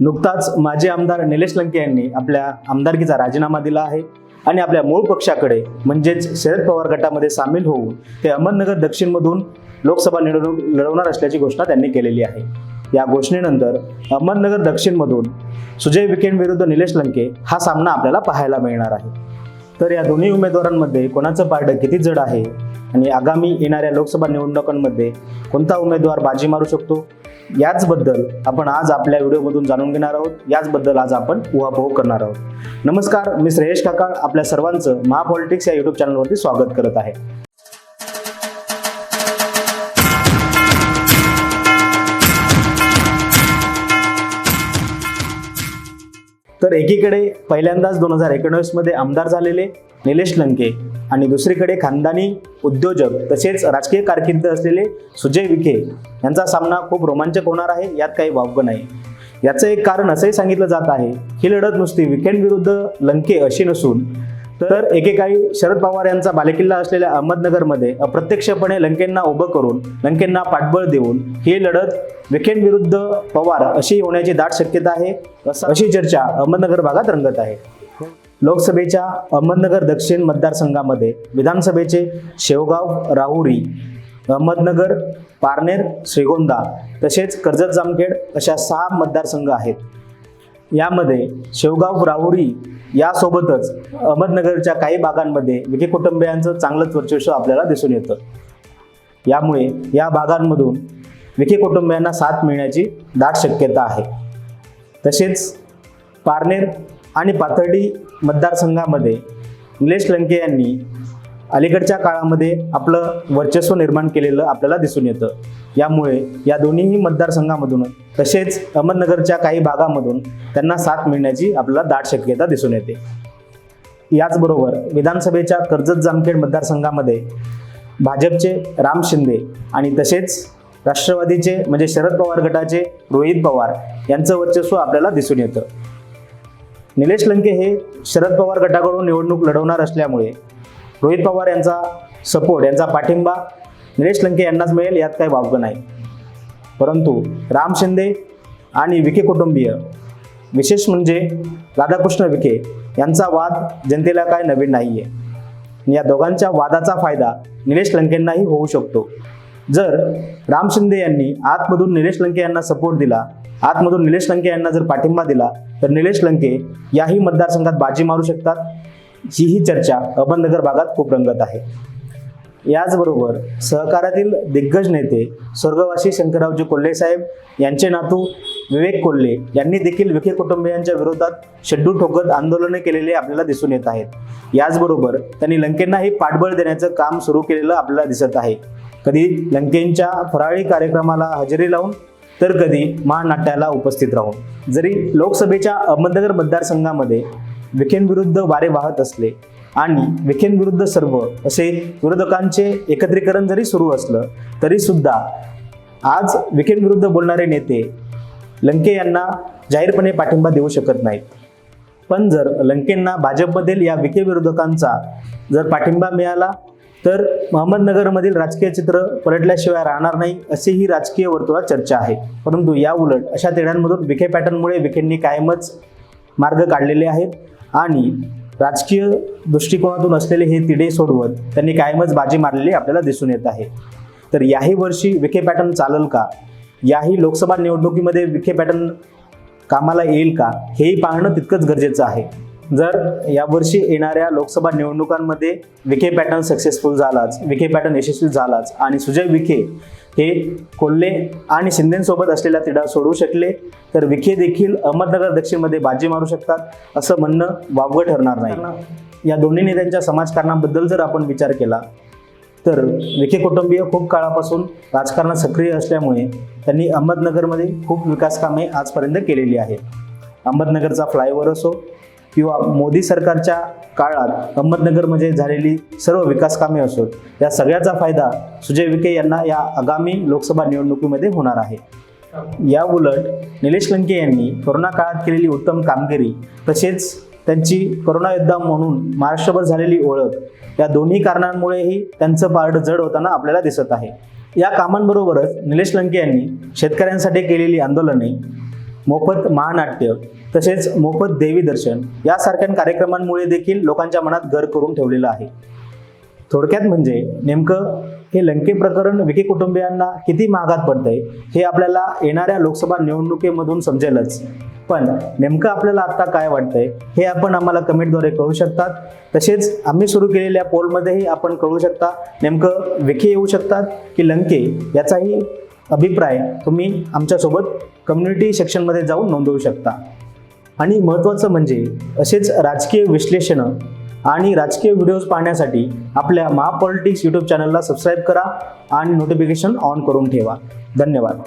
नुकताच माजी आमदार निलेश लंके यांनी आपल्या आमदारकीचा राजीनामा दिला आहे आणि आपल्या मूळ पक्षाकडे म्हणजेच शरद पवार गटामध्ये सामील होऊन ते अहमदनगर दक्षिणमधून लोकसभा निवडणूक लढवणार असल्याची घोषणा त्यांनी केलेली आहे. या घोषणेनंतर अहमदनगर दक्षिणमधून सुजय विखेंविरुद्ध निलेश लंके हा सामना आपल्याला पाहायला मिळणार आहे. तर या दोन्ही उमेदवारांमध्ये कोणाचं पारडं किती जड आहे आणि आगामी येणाऱ्या लोकसभा निवडणुकांमध्ये कोणता उमेदवार बाजी मारू शकतो? याचबद्दल आपण आज आपल्या व्हिडिओमधून जाणून घेणार आहोत. याचबद्दल आज आपण उहापोह करणार आहोत. नमस्कार मी श्रेयश काका आपल्या सर्वांचं महापॉलिटिक्स या युट्यूब चॅनलवरती स्वागत करत आहे. तर एकीकडे पहिल्यांदाच दोन हजार एकोणवीसमध्ये आमदार झालेले निलेश लंके आणि दुसरीकडे खानदानी उद्योजक तसेच राजकीय कारकीर्द असलेले सुजय विखे यांचा सामना खूप रोमांचक होणार आहे यात काही वावगं नाही. याचं एक कारण असंही सांगितलं जात आहे ही लढत नुसती विखेंविरुद्ध लंके अशी नसून तर एकेकाळी शरद पवार यांचा बालेकिल्ला असलेल्या अहमदनगरमध्ये अप्रत्यक्षपणे लंकेंना उभं करून लंकेंना पाठबळ देऊन ही लढत विखेंविरुद्ध पवार अशी होण्याची दाट शक्यता आहे अशी चर्चा अहमदनगर भागात रंगत आहे. लोकसभेच्या अहमदनगर दक्षिण मतदारसंघामध्ये विधानसभेचे शेवगाव राहुरी अहमदनगर पारनेर श्रीगोंदा तसेच कर्जत जामखेड अशा सहा मतदारसंघ आहेत. यामध्ये शेवगाव राहुरी यासोबतच अहमदनगरच्या काही भागांमध्ये विखे कुटुंबियांचं चांगलंच वर्चस्व आपल्याला दिसून येतं. यामुळे या भागांमधून विखे कुटुंबियांना साथ मिळण्याची दाट शक्यता आहे. तसेच पारनेर आणि पाथर्डी मतदारसंघामध्ये निलेश लंके यांनी अलीकडच्या काळामध्ये आपलं वर्चस्व निर्माण केलेलं आपल्याला दिसून येतं. यामुळे या दोन्हीही मतदारसंघामधून तसेच अहमदनगरच्या काही भागामधून त्यांना साथ मिळण्याची आपल्याला दाट शक्यता दिसून येते. याचबरोबर विधानसभेच्या कर्जत जामखेड मतदारसंघामध्ये भाजपचे राम शिंदे आणि तसेच राष्ट्रवादीचे म्हणजे शरद पवार गटाचे रोहित पवार यांचं वर्चस्व आपल्याला दिसून येतं. निलेश लंके हे शरद पवार गटाकडून निवडणूक लढवणार असल्यामुळे रोहित पवार यांचा सपोर्ट यांचा पाठिंबा निलेश लंके यांनाच मिळेल यात काही वावगं नाही. परंतु राम शिंदे आणि विखे कुटुंबीय विशेष म्हणजे राधाकृष्ण विखे यांचा वाद जनतेला काय नवीन नाही आहे या दोघांच्या वादाचा फायदा निलेश लंकेंनाही होऊ शकतो. जर राम शिंदे यांनी आतमधून निलेश लंके यांना सपोर्ट दिला आतमधून निलेश लंके यांना जर पाठिंबा दिला तर निलेश लंके याही मतदारसंघात बाजी मारू शकतात. हीही चर्चा अहमदनगर भागात खूप रंगत आहे. याचबरोबर सहकारातील दिग्गज नेते स्वर्गवासी शंकररावजी कोल्हे साहेब यांचे नातू विवेक कोल्हे यांनी देखील विखे कुटुंबियांच्या विरोधात शेड्डू ठोकत आंदोलने केलेले आपल्याला दिसून येत आहेत. याचबरोबर त्यांनी लंकेंनाही पाठबळ देण्याचं काम सुरू केलेलं आपल्याला दिसत आहे. कधी लंकेंच्या फराळी कार्यक्रमाला हजेरी लावून तर कधी महानाट्याला उपस्थित राहून. जरी लोकसभेच्या अहमदनगर मतदारसंघामध्ये विखेंविरुद्ध वारे वाहत असले आणि विखेंविरुद्ध सर्व असे विरोधकांचे एकत्रीकरण जरी सुरू असलं तरी सुद्धा आज विखेंविरुद्ध बोलणारे नेते लंके यांना जाहीरपणे पाठिंबा देऊ शकत नाहीत. पण जर लंकेंना भाजपमधील या विखे विरोधकांचा जर पाठिंबा मिळाला तर अहमदनगरमधील राजकीय चित्र पलटल्याशिवाय राहणार नाही असेही राजकीय वर्तुळात चर्चा आहे. परंतु या उलट अशा तिढ्यांमधून विखे पॅटर्नमुळे विखेंनी कायमच मार्ग काढलेले आहेत आणि राजकीय दृष्टिकोनातून असलेले हे तिढे सोडवत त्यांनी कायमच बाजी मारलेली आपल्याला दिसून येत आहे. तर याही वर्षी विखे पॅटर्न चालेल का? याही लोकसभा निवडणुकीमध्ये विखे पॅटर्न कामाला येईल का? हेही पाहणं तितकंच गरजेचं आहे. जर यावर्षी येणाऱ्या लोकसभा निवडणुकांमध्ये विखे पॅटर्न सक्सेसफुल झालाच विखे पॅटर्न यशस्वी झालाच आणि सुजय विखे हे कोल्हे आणि शिंदेसोबत असलेला तिढा सोडवू शकले तर विखे देखील अहमदनगर दक्षिणमध्ये बाजी मारू शकतात असं म्हणणं वावगं ठरणार नाही. या दोन्ही नेत्यांच्या समाजकारणाबद्दल जर आपण विचार केला तर विखे कुटुंबीय खूप काळापासून राजकारणात सक्रिय असल्यामुळे त्यांनी अहमदनगरमध्ये खूप विकास कामे आजपर्यंत केलेली आहेत. अहमदनगरचा फ्लायओव्हर असो किंवा मोदी सरकारच्या काळात अहमदनगरमध्ये झालेली सर्व विकास कामे असोत या सगळ्याचा फायदा सुजय विखे यांना या आगामी लोकसभा निवडणुकीमध्ये होणार आहे. या उलट निलेश लंके यांनी कोरोना काळात केलेली उत्तम कामगिरी तसेच त्यांची कोरोना योद्धा म्हणून महाराष्ट्रभर झालेली ओळख या दोन्ही कारणांमुळेही त्यांचं पारड जड होताना आपल्याला दिसत आहे. या कामांबरोबरच निलेश लंके यांनी शेतकऱ्यांसाठी केलेली आंदोलने मोफत महानाट्य तसेच मोफत देवी दर्शन यासारख्या कार्यक्रमांमुळे देखील लोकांच्या मनात घर करून ठेवलेलं आहे. थोडक्यात म्हणजे नेमकं हे लंके प्रकरण विखे कुटुंबियांना किती महागात पडतंय हे आपल्याला येणाऱ्या लोकसभा निवडणुकीमधून समजेलच. पण नेमकं आपल्याला आत्ता काय वाटतंय हे आपण आम्हाला कमेंटद्वारे कळू शकतात. तसेच आम्ही सुरू केलेल्या पोलमध्येही आपण कळू शकता नेमकं विखे येऊ शकतात की लंके याचाही अभिप्राय तुम्ही आमच्यासोबत कम्युनिटी सेक्शनमध्ये जाऊन नोंदवू शकता. आणि महत्त्वाचं म्हणजे असेच राजकीय विश्लेषणं आणि राजकीय व्हिडिओज पाहण्यासाठी आपल्या महापॉलिटिक्स यूट्यूब चॅनलला सबस्क्राईब करा आणि नोटिफिकेशन ऑन करून ठेवा. धन्यवाद.